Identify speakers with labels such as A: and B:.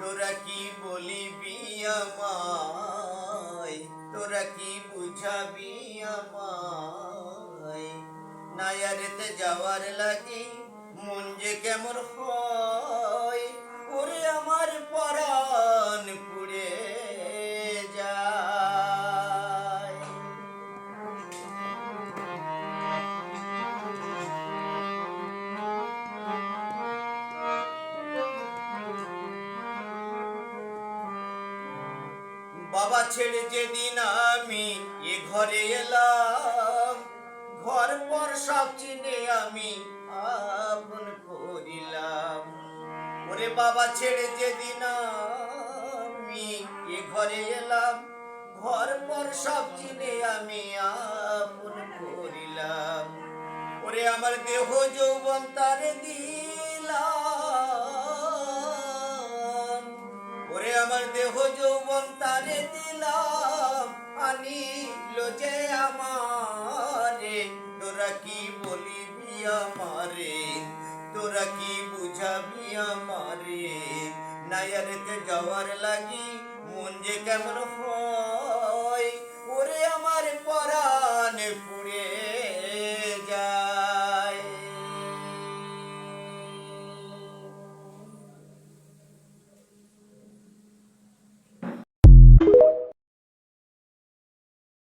A: তোরা কি বলিবি আমায়? তোরা কি বুঝাবি আমায়? নায়ারেতে যাওয়ার লাগি মন যে কেমন হয়? বাবা ছেড়ে যেদিন আমি এ ঘরে এলাম, ঘর পর সব চিনে আমি আপন করিলাম। ওরে বাবা ছেড়ে যেদিন আমি এ ঘরে এলাম, ঘর পর সব চিনে আমি আপন করিলাম। ওরে আমার দেহ যৌবন তার দিলাম, ওরে আমার দেহ আনিল যে আমারে, তোরা কি বলিবি আমারে? তোরা কি বুঝাবি আমারে? নায়ারেতে যাওয়ার লাগি মন যে কেমন হয়? ওরে আমার পরা